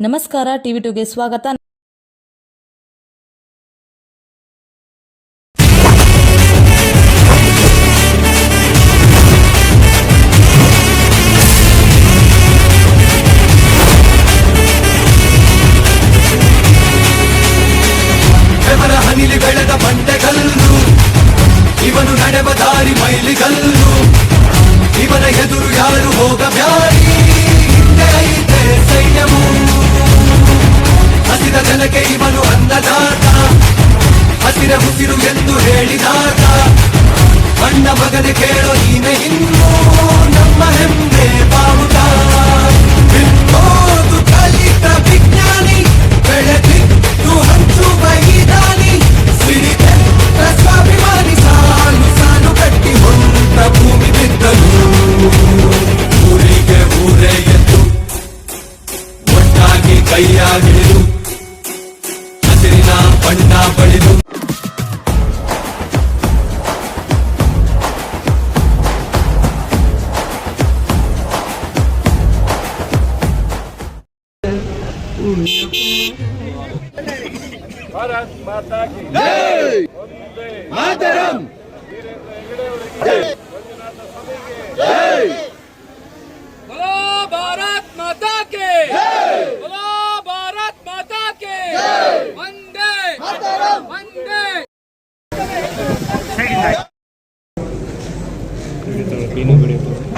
ನಮಸ್ಕಾರ ಟಿವಿ ಟುಗೆ ಸ್ವಾಗತ. ಉಸಿರು ಎಂದು ಹೇಳಿದಾತ ಅಣ್ಣ ಮಗನೆ ಕೇಳೋ ನೀನೆ ಭಾರತ್ ಮಾತಾ ಕಿ ಜೈ ಒಂದೇ ಮಾತರಂ ವೀರೇಂದ್ರ ಹೆಗಡೆ ಅವರಿಗೆ ಮಂಜುನಾಥ ಸ್ವಾಮಿಗೆ ಜೈ ಬಲೋ ಭಾರತ್ ಮಾತಾ ಕಿ ಜೈ ಬಲೋ ಭಾರತ್ ಮಾತಾ ಕಿ ಜೈ ಒಂದೇ ಮಾತರಂ ಒಂದೇ ಸರಿ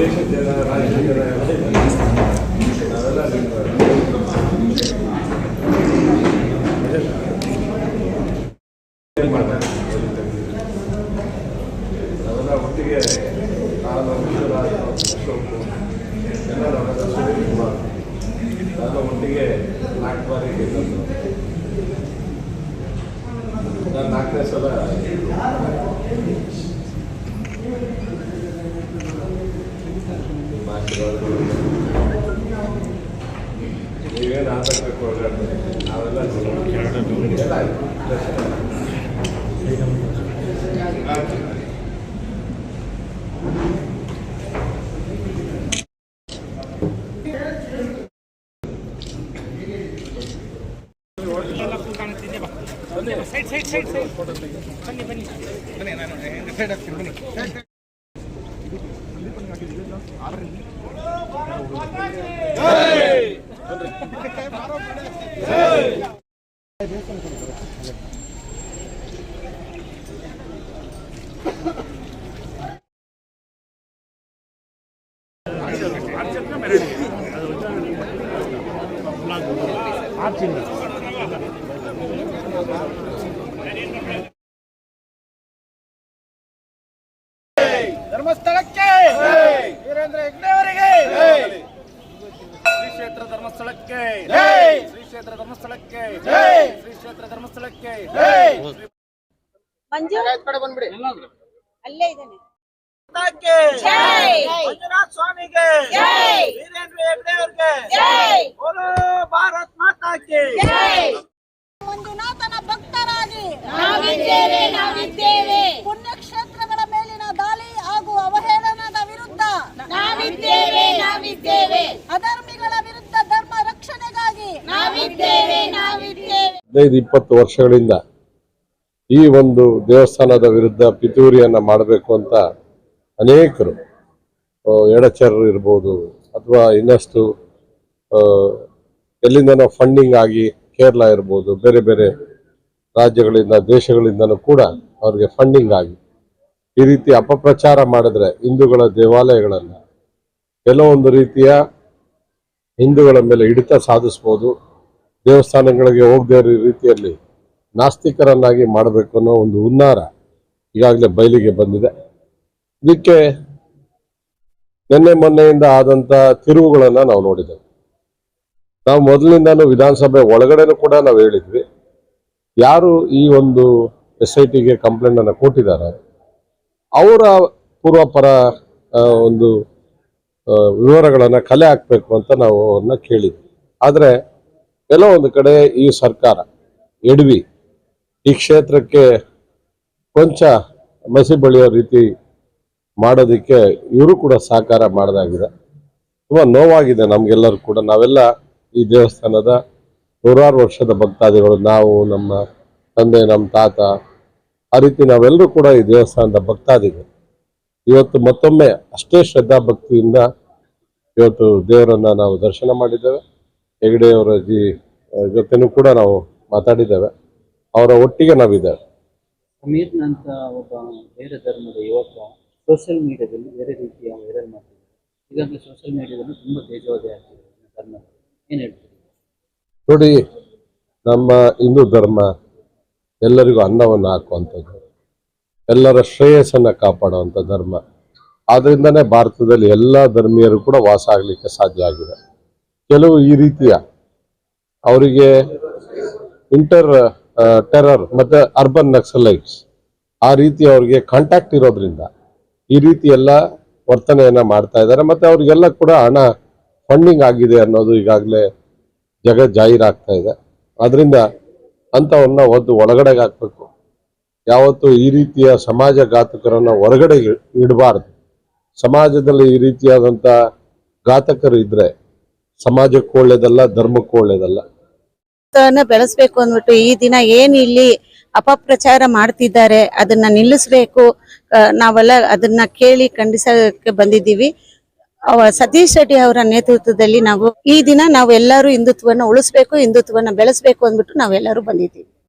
ದೇಶದ ಜನ ರಾಜ್ಯದ ಜನ. ನಾವೆಲ್ಲ ಒಟ್ಟಿಗೆ ನಾನು ಅಶೋಕ್ ಎಲ್ಲ ನಾವೆಲ್ಲ ನಾವೆಲ್ಲ ಒಟ್ಟಿಗೆ ನಾಲ್ಕು ಬಾರಿ ಗೆದ್ದದ್ದು ನಾನು ನಾಲ್ಕನೇ ಸಲ ಸೈಡ್ ನೀವೇನು ಆತಂಕಕ್ಕೆ ಹೋಗಬೇಡಿ ನಾವೆಲ್ಲ ನಾನು ಸೈಡ್ ಹಾಕ್ತೀನಿ ಆಯ್ತು. ಧರ್ಮಸ್ಥಳಕ್ಕೆ ವೀರೇಂದ್ರ ಹೆಗ್ಡೆ ಅವರಿಗೆ ಶ್ರೀ ಕ್ಷೇತ್ರ ಧರ್ಮಸ್ಥಳಕ್ಕೆ. ಶ್ರೀ ಕ್ಷೇತ್ರ ಧರ್ಮಸ್ಥಳಕ್ಕೆ. ಶ್ರೀ ಕ್ಷೇತ್ರ ಧರ್ಮಸ್ಥಳಕ್ಕೆ. ಮಂಜು? ಅಲ್ಲೇ ಇದ್ದಾನೆ. ಮಾತಾಕ್ಕೆ ಜೈ. ಮಂಜುನಾಥ ಸ್ವಾಮಿಗೆ. ವೀರೇಂದ್ರ ಹೆಗ್ಡೆ ಅವರಿಗೆ ಜೈ. ಬೋಲೋ ಭಾರತ್ ಮಂಜುನಾಥನ ಭಕ್ತರಾಗಿ. ನಾವಿದ್ದೇವೆ ನಾವಿದ್ದೇವೆ ಪುಣ್ಯಕ್ಷೇತ್ರಗಳ ಮೇಲಿನ ದಾಳಿ ಹಾಗೂ ಅವಹೇಳನದ ವಿರುದ್ಧ ನಾವಿದ್ದೇವೆ ನಾವಿದ್ದೇವೆ ಅಧರ್ಮಿಗಳ ವಿರುದ್ಧ ಧರ್ಮ ರಕ್ಷಣೆಗಾಗಿ ನಾವಿದ್ದೇವೆ ನಾವಿದ್ದೇವೆ ಹದಿನೈದು, ಇಪ್ಪತ್ತು ವರ್ಷಗಳಿಂದ ಈ ಒಂದು ದೇವಸ್ಥಾನದ ವಿರುದ್ಧ ಪಿತೂರಿಯನ್ನ ಮಾಡಬೇಕು ಅಂತ ಅನೇಕರು ಎಡಚರರು ಇರ್ಬೋದು ಅಥವಾ ಇನ್ನಷ್ಟು ಎಲ್ಲಿಂದನೋ ಫಂಡಿಂಗ್ ಆಗಿ ಕೇರಳ ಇರ್ಬೋದು, ಬೇರೆ ಬೇರೆ ರಾಜ್ಯಗಳಿಂದ, ದೇಶಗಳಿಂದನೂ ಕೂಡ ಅವ್ರಿಗೆ ಫಂಡಿಂಗ್ ಆಗಿ ಈ ರೀತಿ ಅಪಪ್ರಚಾರ ಮಾಡಿದ್ರೆ ಹಿಂದೂಗಳ ದೇವಾಲಯಗಳನ್ನು ಕೆಲವೊಂದು ರೀತಿಯ ಹಿಂದೂಗಳ ಮೇಲೆ ಹಿಡಿತ ಸಾಧಿಸ್ಬೋದು. ದೇವಸ್ಥಾನಗಳಿಗೆ ಹೋಗದೇ ಇರೋ ರೀತಿಯಲ್ಲಿ ನಾಸ್ತಿಕರನ್ನಾಗಿ ಮಾಡಬೇಕು ಅನ್ನೋ ಒಂದು ಹುನ್ನಾರ ಈಗಾಗಲೇ ಬಯಲಿಗೆ ಬಂದಿದೆ. ಇದಕ್ಕೆ ನಿನ್ನೆ ಮೊನ್ನೆಯಿಂದ ಆದಂತ ತಿರುವುಗಳನ್ನು ನಾವು ನೋಡಿದ್ದೇವೆ. ನಾವು ಮೊದಲಿಂದಾನು ವಿಧಾನಸಭೆ ಒಳಗಡೆನೂ ಕೂಡ ನಾವು ಹೇಳಿದ್ವಿ. ಯಾರು ಈ ಒಂದು ಎಸ್ ಐ ಟಿಗೆ ಕಂಪ್ಲೇಂಟ್ ಅನ್ನು ಕೊಟ್ಟಿದ್ದಾರೆ ಅವರ ಪೂರ್ವಪರ ಒಂದು ವಿವರಗಳನ್ನ ಕಲೆ ಹಾಕಬೇಕು ಅಂತ ನಾವು ಅವ್ರನ್ನ ಕೇಳಿದ್ವಿ. ಆದ್ರೆ ಒಂದು ಕಡೆ ಈ ಸರ್ಕಾರ, ಎಡವಿ ಈ ಕ್ಷೇತ್ರಕ್ಕೆ ಕೊಂಚ ಮಸಿ ಬಳಿಯೋ ರೀತಿ ಮಾಡೋದಕ್ಕೆ ಇವರು ಕೂಡ ಸಹಕಾರ ಮಾಡೋದಾಗಿದೆ. ತುಂಬ ನೋವಾಗಿದೆ ನಮಗೆಲ್ಲರೂ ಕೂಡ. ನಾವೆಲ್ಲ ಈ ದೇವಸ್ಥಾನದ ನೂರಾರು ವರ್ಷದ ಭಕ್ತಾದಿಗಳು, ನಾವು, ನಮ್ಮ ತಂದೆ, ನಮ್ಮ ತಾತ, ಆ ರೀತಿ ನಾವೆಲ್ಲರೂ ಕೂಡ ಈ ದೇವಸ್ಥಾನದ ಭಕ್ತಾದಿಗಳು. ಇವತ್ತು ಮತ್ತೊಮ್ಮೆ ಅಷ್ಟೇ ಶ್ರದ್ಧಾ ಭಕ್ತಿಯಿಂದ ಇವತ್ತು ದೇವರನ್ನ ನಾವು ದರ್ಶನ ಮಾಡಿದ್ದೇವೆ. ಹೆಗಡೆಯವರ ಜಿ ಜೊತೆನೂ ಕೂಡ ನಾವು ಮಾತಾಡಿದ್ದೇವೆ. ಅವರ ಒಟ್ಟಿಗೆ ನಾವಿದ್ದೇವೆ. ಸಮೀರ್ನಂತ ಒಬ್ಬ ಬೇರೆ ಧರ್ಮದ ಯುವಕ ಸೋಷಿಯಲ್ ಮೀಡಿಯಾದಲ್ಲಿ ಬೇರೆ ರೀತಿಯ ವೈರಲ್ ಮಾಡ್ತಿದ್ದಾರೆ ಈಗಾಗಲೇ ಸೋಷಿಯಲ್ ಮೀಡಿಯಾದಲ್ಲಿ ತುಂಬಾ ತೇಜವಾದಿ ಆಗ್ತಿದೆ ಧರ್ಮ ಹೇಳ್ತೀವಿ ಹೇಳ್ತೀರಿ? ನೋಡಿ ನಮ್ಮ ಹಿಂದೂ ಧರ್ಮ ಎಲ್ಲರಿಗೂ ಅನ್ನವನ್ನು ಹಾಕುವಂಥದ್ದು. ಎಲ್ಲರ ಶ್ರೇಯಸ್ಸನ್ನ ಕಾಪಾಡುವಂಥ ಧರ್ಮ. ಆದ್ದರಿಂದನೇ ಭಾರತದಲ್ಲಿ ಎಲ್ಲ ಧರ್ಮೀಯರು ಕೂಡ ವಾಸ ಆಗಲಿಕ್ಕೆ ಸಾಧ್ಯ ಆಗಿದೆ. ಕೆಲವು ಈ ರೀತಿಯ ಅವರಿಗೆ ಇಂಟರ್ ಟೆರರ್ ಮತ್ತೆ ಅರ್ಬನ್ ನಕ್ಸಲೈಟ್ಸ್ ಆ ರೀತಿ ಅವರಿಗೆ ಕಾಂಟ್ಯಾಕ್ಟ್ ಇರೋದ್ರಿಂದ ಈ ರೀತಿ ಎಲ್ಲ ವರ್ತನೆಯನ್ನ ಮಾಡ್ತಾ ಇದ್ದಾರೆ. ಮತ್ತೆ ಅವರಿಗೆಲ್ಲ ಕೂಡ ಹಣ ಫಂಡಿಂಗ್ ಆಗಿದೆ ಅನ್ನೋದು ಈಗಾಗಲೇ ಜಗ ಜಾಹೀರಾಗ್ತಾ ಇದೆ. ಅದರಿಂದ ಅಂಥವನ್ನ ಒದ್ದು ಒಳಗಡೆಗೆ ಹಾಕ್ಬೇಕು. ಯಾವತ್ತು ಈ ರೀತಿಯ ಸಮಾಜ ಘಾತಕರನ್ನ ಹೊರಗಡೆ ಇಡಬಾರ್ದು. ಸಮಾಜದಲ್ಲಿ ಈ ರೀತಿಯಾದಂಥ ಘಾತಕರು ಇದ್ರೆ ಸಮಾಜಕ್ಕೂ ಒಳ್ಳೇದಲ್ಲ, ಧರ್ಮಕ್ಕೂ ಒಳ್ಳೇದಲ್ಲ. ಬೆಳೆಸ್ಬೇಕು ಅಂದ್ಬಿಟ್ಟು ಈ ದಿನ ಏನ್ ಇಲ್ಲಿ ಅಪಪ್ರಚಾರ ಮಾಡ್ತಿದ್ದಾರೆ, ಅದನ್ನ ನಿಲ್ಲಿಸ್ಬೇಕು ನಾವೆಲ್ಲ ಅದನ್ನ ಕೇಳಿ ಖಂಡಿಸಕ್ಕೆ ಬಂದಿದ್ದೀವಿ. ಸತೀಶ್ ರೆಡ್ಡಿ ಅವರ ನೇತೃತ್ವದಲ್ಲಿ ನಾವು ಈ ದಿನ ನಾವು ಎಲ್ಲರೂ ಉಳಿಸ್ಬೇಕು ಹಿಂದುತ್ವನ ಬೆಳೆಸ್ಬೇಕು ಅಂದ್ಬಿಟ್ಟು ನಾವೆಲ್ಲರೂ ಬಂದಿದ್ದೀವಿ.